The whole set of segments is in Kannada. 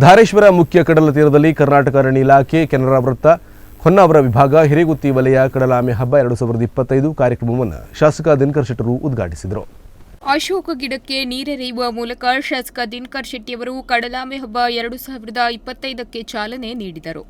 ಧಾರೇಶ್ವರ ಮುಖ್ಯ ಕಡಲ ತೀರದಲ್ಲಿ ಕರ್ನಾಟಕ ಅರಣ್ಯ ಇಲಾಖೆ ಕೆನರಾ ವೃತ್ತ ಹೊನ್ನಾವರ ವಿಭಾಗ ಹಿರೇಗುತ್ತಿ ವಲಯ ಕಡಲಾಮೆ ಹಬ್ಬ ಎರಡು ಸಾವಿರದ ಇಪ್ಪತ್ತೈದು ಕಾರ್ಯಕ್ರಮವನ್ನು ಶಾಸಕ ದಿನಕರ್ ಶೆಟ್ಟರು ಉದ್ಘಾಟಿಸಿದರು. ಅಶೋಕ ಗಿಡಕ್ಕೆ ನೀರೆರೆಯುವ ಮೂಲಕ ಶಾಸಕ ದಿನಕರ್ ಶೆಟ್ಟಿಯವರು ಕಡಲಾಮೆ ಹಬ್ಬ ಎರಡು ಸಾವಿರದ ಇಪ್ಪತ್ತೈದಕ್ಕೆ ಚಾಲನೆ ನೀಡಿದರು.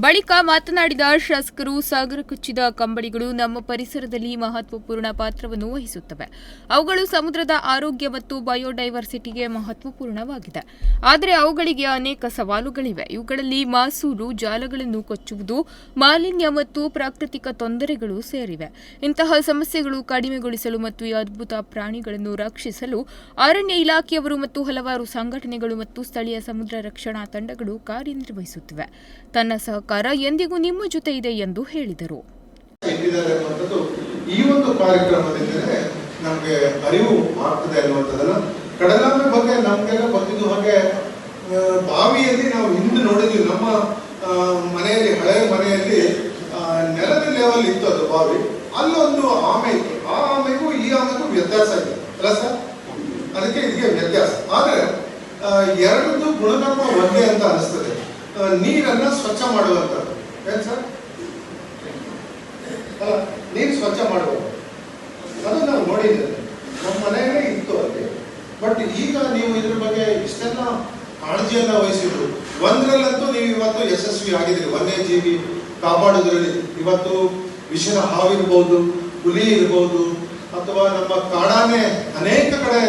ಬಳಿಕ ಮಾತನಾಡಿದ ಶಾಸಕರು, ಸಾಗರ ಕೊಚ್ಚಿದ ಕಂಬಳಿಗಳು ನಮ್ಮ ಪರಿಸರದಲ್ಲಿ ಮಹತ್ವಪೂರ್ಣ ಪಾತ್ರವನ್ನು ವಹಿಸುತ್ತವೆ. ಅವುಗಳು ಸಮುದ್ರದ ಆರೋಗ್ಯ ಮತ್ತು ಬಯೋಡೈವರ್ಸಿಟಿಗೆ ಮಹತ್ವಪೂರ್ಣವಾಗಿದೆ. ಆದರೆ ಅವುಗಳಿಗೆ ಅನೇಕ ಸವಾಲುಗಳಿವೆ. ಇವುಗಳಲ್ಲಿ ಮಾಸೂರು ಜಾಲಗಳನ್ನು ಕೊಚ್ಚುವುದು, ಮಾಲಿನ್ಯ ಮತ್ತು ಪ್ರಾಕೃತಿಕ ತೊಂದರೆಗಳು ಸೇರಿವೆ. ಇಂತಹ ಸಮಸ್ಯೆಗಳು ಕಡಿಮೆಗೊಳಿಸಲು ಮತ್ತು ಈ ಅದ್ಭುತ ಪ್ರಾಣಿಗಳನ್ನು ರಕ್ಷಿಸಲು ಅರಣ್ಯ ಇಲಾಖೆಯವರು ಮತ್ತು ಹಲವಾರು ಸಂಘಟನೆಗಳು ಮತ್ತು ಸ್ಥಳೀಯ ಸಮುದ್ರ ರಕ್ಷಣಾ ತಂಡಗಳು ಕಾರ್ಯನಿರ್ವಹಿಸುತ್ತಿವೆ. ತನ್ನ ಸಹಕಾರ ಎಂದಿಗೂ ನಿಮ್ಮ ಜೊತೆ ಇದೆ ಎಂದು ಹೇಳಿದರು. ಈ ಒಂದು ಕಾರ್ಯಕ್ರಮದಿಂದಲೇ ನಮಗೆ ಅರಿವು ಆಗ್ತದೆ ಅನ್ನುವಂಥದ್ದಲ್ಲ. ಕಡಲಾಮೆ ಬಗ್ಗೆ ನಮಗೆಲ್ಲ ಬಂದಿದ್ದು ಹಾಗೆ ಬಾವಿಯಲ್ಲಿ ನಾವು ಹಿಂದೆ ನೋಡಿದ್ವಿ. ನಮ್ಮ ಮನೆಯಲ್ಲಿ ಹಳೆಯ ಮನೆಯಲ್ಲಿ ನೆಲದ ಲೆವೆಲ್ ಇತ್ತು ಅದು ಬಾವಿ. ಅಲ್ಲೊಂದು ಆಮೆ ಇತ್ತು. ಆ ಆಮೆಗೂ ಈ ಆಮೆಗೂ ವ್ಯತ್ಯಾಸ ಇದೆ. ಅಲ್ಲ ಸರ್? ಅದಕ್ಕೆ ಇದಕ್ಕೆ ವ್ಯತ್ಯಾಸ. ಆದರೆ ಎರಡು ಗುಣಧರ್ಮ ಒಂದೇ ಅಂತ ಅನಿಸ್ತದೆ. ನೀರನ್ನ ಸ್ವಚ್ಛ ಮಾಡುವಂಥದ್ದು ಏನ್ ಸರ್? ಅಲ್ಲ, ನೀರು ಸ್ವಚ್ಛ ಮಾಡುವಂತ ಅದು ನಾವು ನೋಡಿದ್ದೇವೆ. ನಮ್ಮ ಮನೆಯಲ್ಲೇ ಇತ್ತು ಅಲ್ಲಿ. ಬಟ್ ಈಗ ನೀವು ಇದ್ರ ಬಗ್ಗೆ ಇಷ್ಟೆಲ್ಲ ಕಾಳಜಿಯನ್ನ ವಹಿಸಿದ್ರು. ಒಂದರಲ್ಲಂತೂ ನೀವು ಇವತ್ತು ಯಶಸ್ವಿ ಆಗಿದ್ರಿ ವನ್ಯಜೀವಿ ಕಾಪಾಡೋದ್ರಲ್ಲಿ ಇವತ್ತು ವಿಷದ ಹಾವಿರ್ಬೋದು ಹುಲಿ ಇರ್ಬೋದು, ಅಥವಾ ನಮ್ಮ ಕಾಡಾನೆ ಅನೇಕ ಕಡೆ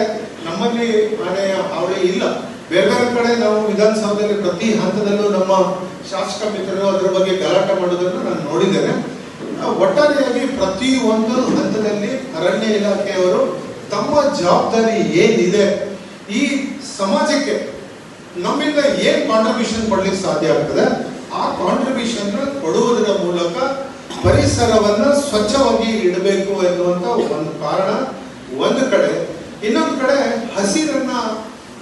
ನಮ್ಮಲ್ಲಿ ಆನೆಯ ಹಾವಳಿ ಇಲ್ಲ. ಬೇರೆ ಬೇರೆ ಕಡೆ ನಾವು ವಿಧಾನಸೌಧದಲ್ಲಿ ಪ್ರತಿ ಹಂತದಲ್ಲೂ ನಮ್ಮ ಶಾಸಕ ಮಿತ್ರರು ಅದರ ಬಗ್ಗೆ ಗಲಾಟೆ ಮಾಡೋದನ್ನು ನಾನು ನೋಡಿದ್ದೇನೆ. ಒಟ್ಟಾರೆಯಾಗಿ ಪ್ರತಿ ಒಂದು ಹಂತದಲ್ಲಿ ಅರಣ್ಯ ಇಲಾಖೆಯವರು ತಮ್ಮ ಜವಾಬ್ದಾರಿ ಏನಿದೆ ಈ ಸಮಾಜಕ್ಕೆ ನಮ್ಮಿಂದ ಏನ್ ಕಾಂಟ್ರಿಬ್ಯೂಷನ್ ಕೊಡ್ಲಿಕ್ಕೆ ಸಾಧ್ಯ ಆಗ್ತದೆ, ಆ ಕಾಂಟ್ರಿಬ್ಯೂಷನ್ ಕೊಡುವುದರ ಮೂಲಕ ಪರಿಸರವನ್ನ ಸ್ವಚ್ಛವಾಗಿ ಇಡಬೇಕು ಎನ್ನುವಂತ ಒಂದು ಕಾರಣ. ಒಂದು ಕಡೆ, ಇನ್ನೊಂದು ಕಡೆ ಹಸಿರನ್ನ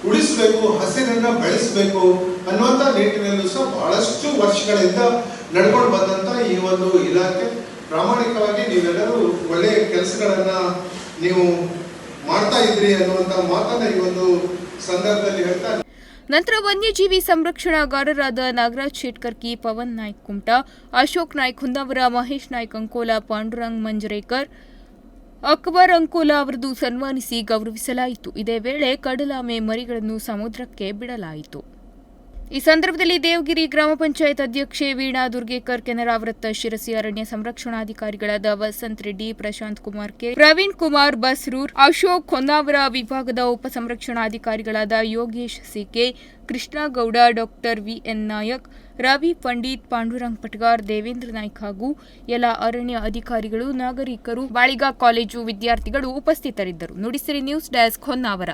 ಉಳಿಸಬೇಕು ಹಸಿರನ್ನ ಬೆಳೆಸಬೇಕು ಅನ್ನುವಂತ ನಿಟ್ಟಿನಲ್ಲೂ ಸಹ ಬಹಳಷ್ಟು ವರ್ಷಗಳಿಂದ ನಡ್ಕೊಂಡು ಬಂದಂತ ಈ ಒಂದು ಇಲಾಖೆ. ಪ್ರಾಮಾಣಿಕವಾಗಿ ನೀವೆಲ್ಲರೂ ಒಳ್ಳೆಯ ಕೆಲಸಗಳನ್ನ ನೀವು ಮಾಡ್ತಾ ಇದ್ರಿ ಅನ್ನುವಂತ ಮಾತನ್ನ ಈ ಒಂದು ಸಂದರ್ಭದಲ್ಲಿ ಹೇಳ್ತಾ ನಂತರ ವನ್ಯಜೀವಿ ಸಂರಕ್ಷಣಾಗಾರರಾದ ನಾಗರಾಜ್ ಶೇಟ್ಕರ್ಕಿ ಪವನ್ ನಾಯ್ಕ ಕುಮಟಾ, ಅಶೋಕ್ ನಾಯ್ಕ ಹುಂದಾವರ, ಮಹೇಶ್ ನಾಯ್ಕ ಅಂಕೋಲಾ, ಪಾಂಡುರಂಗ್ ಮಂಜರೇಕರ್ ಅಕ್ಬರ್ ಅಂಕೋಲ ಅವರದು ಸನ್ಮಾನಿಸಿ ಗೌರವಿಸಲಾಯಿತು. ಇದೇ ವೇಳೆ ಕಡಲಾಮೆ ಮರಿಗಳನ್ನು ಸಮುದ್ರಕ್ಕೆ ಬಿಡಲಾಯಿತು. ಈ ಸಂದರ್ಭದಲ್ಲಿ ದೇವಗಿರಿ ಗ್ರಾಮ ಪಂಚಾಯತ್ ಅಧ್ಯಕ್ಷೆ ವೀಣಾ ದುರ್ಗೇಕರ್ ಕೆನರಾ ವೃತ್ತ ಶಿರಸಿ ಅರಣ್ಯ ಸಂರಕ್ಷಣಾಧಿಕಾರಿಗಳಾದ ವಸಂತ್ ರೆಡ್ಡಿ, ಪ್ರಶಾಂತ್ ಕುಮಾರ್ ಕೆ, ಪ್ರವೀಣ್ ಕುಮಾರ್ ಬಸ್ರೂರ್, ಅಶೋಕ್ ಹೊನ್ನಾವರ ವಿಭಾಗದ ಉಪ ಸಂರಕ್ಷಣಾಧಿಕಾರಿಗಳಾದ Yogesh CK Krishnagowda doctor VN Naik, Ravi Pandit, Pandurang Patgar, Devendra Naik ಹಾಗೂ ಎಲ್ಲ ಅರಣ್ಯ ಅಧಿಕಾರಿಗಳು, ನಾಗರಿಕರು, ಬಾಳಿಗಾ ಕಾಲೇಜು ವಿದ್ಯಾರ್ಥಿಗಳು ಉಪಸ್ಥಿತರಿದ್ದರು. Nudisiri news desk Honnavar.